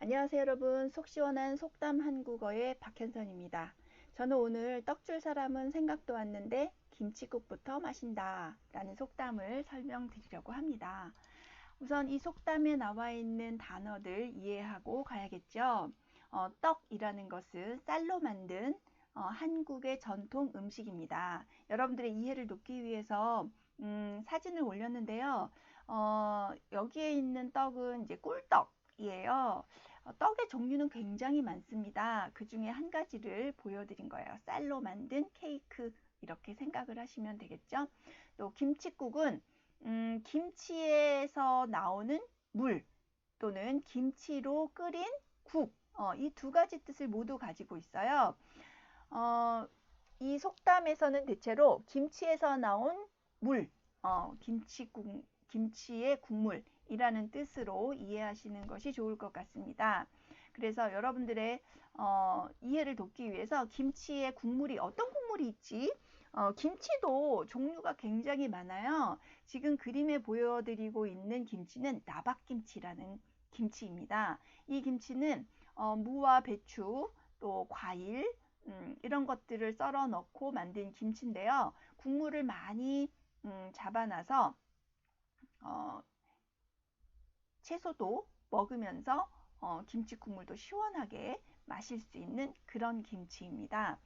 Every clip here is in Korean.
안녕하세요 여러분 속 시원한 속담 한국어의 박현선입니다. 저는 오늘 떡줄 사람은 생각도 왔는데 김치국부터 마신다 라는 속담을 설명드리려고 합니다. 우선 이 속담에 나와 있는 단어들 이해하고 가야겠죠. 어, 떡이라는 것은 쌀로 만든 어, 한국의 전통 음식입니다. 여러분들의 이해를 돕기 위해서 음, 사진을 올렸는데요. 어, 여기에 있는 떡은 이제 꿀떡 이에요. 어, 떡의 종류는 굉장히 많습니다. 그 중에 한 가지를 보여드린 거예요. 쌀로 만든 케이크 이렇게 생각을 하시면 되겠죠. 또 김치국은 음, 김치에서 나오는 물 또는 김치로 끓인 국, 어, 이 두 가지 뜻을 모두 가지고 있어요. 어, 이 속담에서는 대체로 김치에서 나온 물, 어, 김치국, 김치의 국물 이라는 뜻으로 이해하시는 것이 좋을 것 같습니다. 그래서 여러분들의 어, 이해를 돕기 위해서 김치의 국물이 어떤 국물이 있지? 어, 김치도 종류가 굉장히 많아요. 지금 그림에 보여드리고 있는 김치는 나박김치라는 김치입니다. 이 김치는 어, 무와 배추, 또 과일, 음, 이런 것들을 썰어 넣고 만든 김치인데요. 국물을 많이 음, 잡아놔서 어, 채소도 먹으면서 어, 김치 국물도 시원하게 마실 수 있는 그런 김치입니다.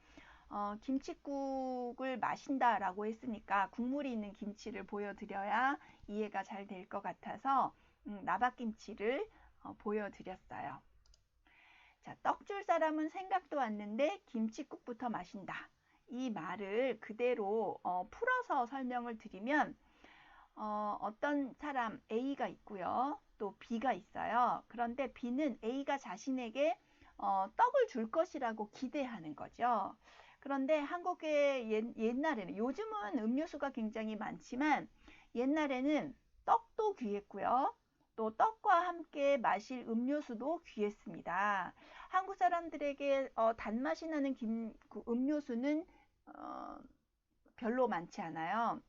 어, 김치국을 마신다 라고 했으니까 국물이 있는 김치를 보여드려야 이해가 잘 될 것 같아서 음, 나박김치를 어, 보여드렸어요. 자, 떡 줄 사람은 생각도 왔는데 김치국부터 마신다. 이 말을 그대로 어, 풀어서 설명을 드리면 어, 어떤 사람 A가 있고요. 또 B가 있어요. 그런데 B는 A가 자신에게 어, 떡을 줄 것이라고 기대하는 거죠. 그런데 한국의 옛, 옛날에는 요즘은 음료수가 굉장히 많지만 옛날에는 떡도 귀했고요. 또 떡과 함께 마실 음료수도 귀했습니다. 한국 사람들에게 어, 단맛이 나는 김, 그 음료수는 어, 별로 많지 않아요.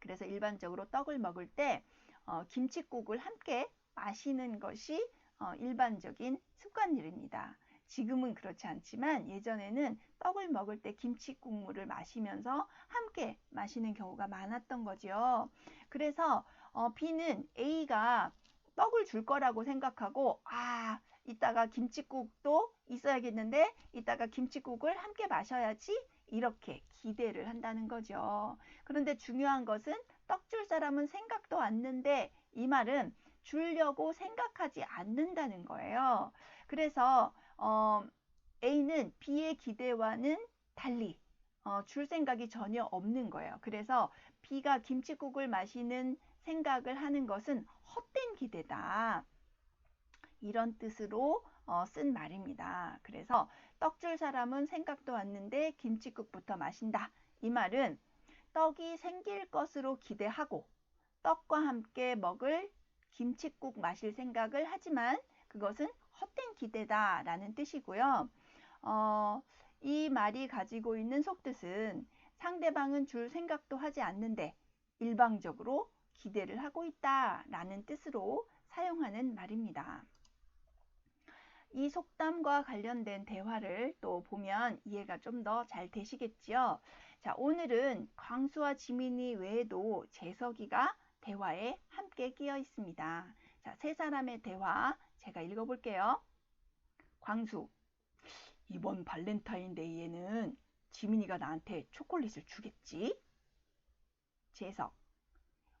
그래서 일반적으로 떡을 먹을 때 어, 김치국을 함께 마시는 것이 어, 일반적인 습관일입니다. 지금은 그렇지 않지만 예전에는 떡을 먹을 때 김치 국물을 마시면서 함께 마시는 경우가 많았던 거죠. 그래서 어, B는 A가 떡을 줄 거라고 생각하고 아 이따가 김치국도 있어야겠는데 이따가 김치국을 함께 마셔야지 이렇게 기대를 한다는 거죠. 그런데 중요한 것은 떡 줄 사람은 생각도 않는데 이 말은 주려고 생각하지 않는다는 거예요. 그래서 어, A는 B의 기대와는 달리 어, 줄 생각이 전혀 없는 거예요. 그래서 B가 김치국을 마시는 생각을 하는 것은 헛된 기대다. 이런 뜻으로 어, 쓴 말입니다. 그래서 떡줄 사람은 생각도 왔는데 김치국부터 마신다. 이 말은 떡이 생길 것으로 기대하고 떡과 함께 먹을 김치국 마실 생각을 하지만 그것은 헛된 기대다 라는 뜻이고요. 어, 이 말이 가지고 있는 속뜻은 상대방은 줄 생각도 하지 않는데 일방적으로 기대를 하고 있다 라는 뜻으로 사용하는 말입니다. 이 속담과 관련된 대화를 또 보면 이해가 좀 더 잘 되시겠지요. 자, 오늘은 광수와 지민이 외에도 재석이가 대화에 함께 끼어 있습니다. 자, 세 사람의 대화 제가 읽어볼게요. 광수, 이번 발렌타인데이에는 지민이가 나한테 초콜릿을 주겠지? 재석,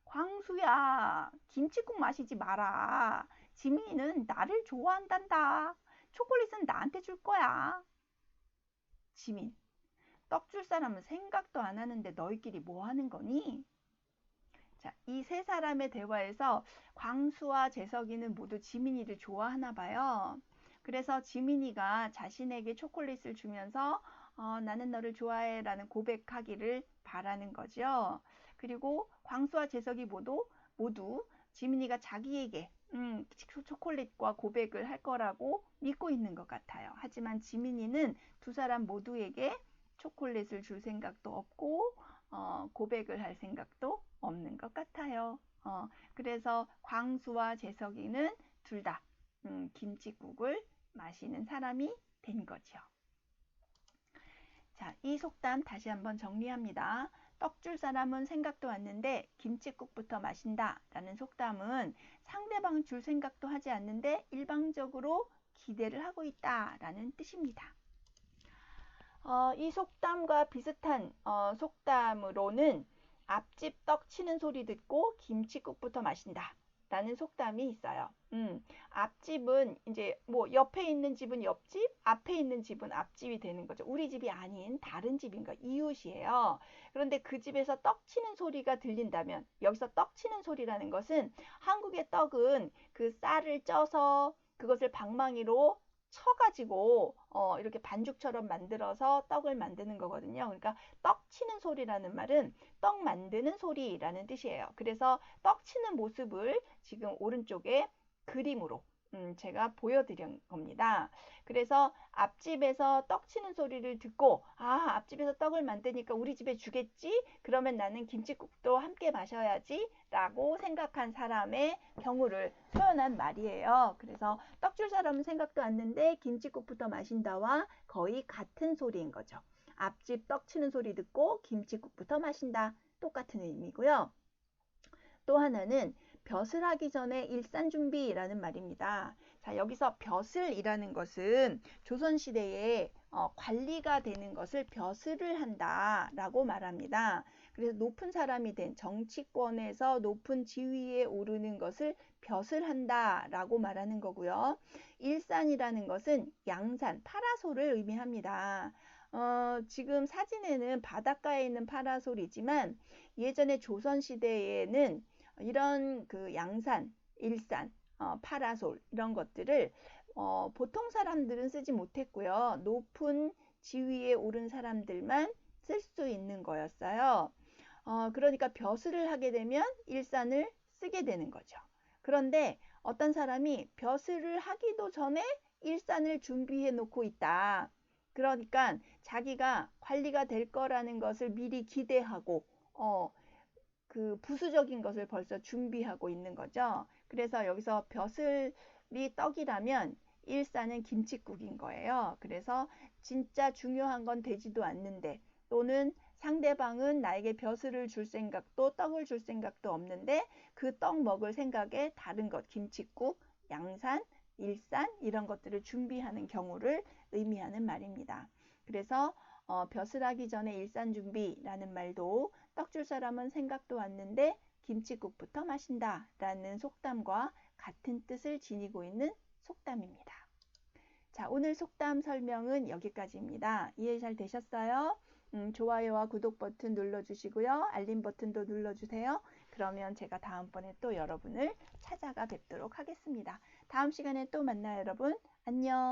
광수야, 김치국 마시지 마라. 지민이는 나를 좋아한단다. 초콜릿은 나한테 줄 거야. 지민, 떡 줄 사람은 생각도 안 하는데 너희끼리 뭐 하는 거니? 자, 이 세 사람의 대화에서 광수와 재석이는 모두 지민이를 좋아하나 봐요. 그래서 지민이가 자신에게 초콜릿을 주면서 어, 나는 너를 좋아해 라는 고백하기를 바라는 거죠. 그리고 광수와 재석이 모두 모두 지민이가 자기에게 음, 초콜릿과 고백을 할 거라고 믿고 있는 것 같아요. 하지만 지민이는 두 사람 모두에게 초콜릿을 줄 생각도 없고 어, 고백을 할 생각도 없는 것 같아요. 어, 그래서 광수와 재석이는 둘다 음, 김치국을 마시는 사람이 된 거죠. 자, 이 속담 다시 한번 정리합니다. 떡 줄 사람은 생각도 않는데 김치국부터 마신다 라는 속담은 상대방 줄 생각도 하지 않는데 일방적으로 기대를 하고 있다 라는 뜻입니다. 어, 이 속담과 비슷한 어, 속담으로는 앞집 떡 치는 소리 듣고 김치국부터 마신다. 라는 속담이 있어요. 음, 앞집은 이제 뭐 옆에 있는 집은 옆집, 앞에 있는 집은 앞집이 되는 거죠. 우리 집이 아닌 다른 집인 거 이웃이에요. 그런데 그 집에서 떡 치는 소리가 들린다면 여기서 떡 치는 소리라는 것은 한국의 떡은 그 쌀을 쪄서 그것을 방망이로 쳐가지고 어, 이렇게 반죽처럼 만들어서 떡을 만드는 거거든요. 그러니까 떡 치는 소리라는 말은 떡 만드는 소리라는 뜻이에요. 그래서 떡 치는 모습을 지금 오른쪽에 그림으로 음, 제가 보여드린 겁니다. 그래서 앞집에서 떡 치는 소리를 듣고 아 앞집에서 떡을 만드니까 우리 집에 주겠지? 그러면 나는 김치국도 함께 마셔야지 라고 생각한 사람의 경우를 표현한 말이에요. 그래서 떡 줄 사람은 생각도 않는데 김치국부터 마신다와 거의 같은 소리인 거죠. 앞집 떡 치는 소리 듣고 김치국부터 마신다. 똑같은 의미고요. 또 하나는 벼슬 하기 전에 일산 준비라는 말입니다. 자, 여기서 벼슬이라는 것은 조선시대에 어, 관리가 되는 것을 벼슬을 한다라고 말합니다. 그래서 높은 사람이 된 정치권에서 높은 지위에 오르는 것을 벼슬 한다라고 말하는 거고요. 일산이라는 것은 양산, 파라솔을 의미합니다. 어, 지금 사진에는 바닷가에 있는 파라솔이지만 예전에 조선시대에는 이런 그 양산, 일산, 어, 파라솔 이런 것들을 어, 보통 사람들은 쓰지 못했고요. 높은 지위에 오른 사람들만 쓸 수 있는 거였어요. 어, 그러니까 벼슬을 하게 되면 일산을 쓰게 되는 거죠. 그런데 어떤 사람이 벼슬을 하기도 전에 일산을 준비해 놓고 있다. 그러니까 자기가 관리가 될 거라는 것을 미리 기대하고 어, 그 부수적인 것을 벌써 준비하고 있는 거죠. 그래서 여기서 벼슬이 떡이라면 일사는 김치국인 거예요. 그래서 진짜 중요한 건 되지도 않는데 또는 상대방은 나에게 벼슬을 줄 생각도 떡을 줄 생각도 없는데 그 떡 먹을 생각에 다른 것 김치국, 양산, 일산 이런 것들을 준비하는 경우를 의미하는 말입니다. 그래서 어, 벼슬하기 전에 일산 준비라는 말도 떡 줄 사람은 생각도 왔는데 김치국부터 마신다 라는 속담과 같은 뜻을 지니고 있는 속담입니다. 자, 오늘 속담 설명은 여기까지입니다. 이해 잘 되셨어요? 음, 좋아요와 구독 버튼 눌러주시고요. 알림 버튼도 눌러주세요. 그러면 제가 다음번에 또 여러분을 찾아가 뵙도록 하겠습니다. 다음 시간에 또 만나요, 여러분. 안녕.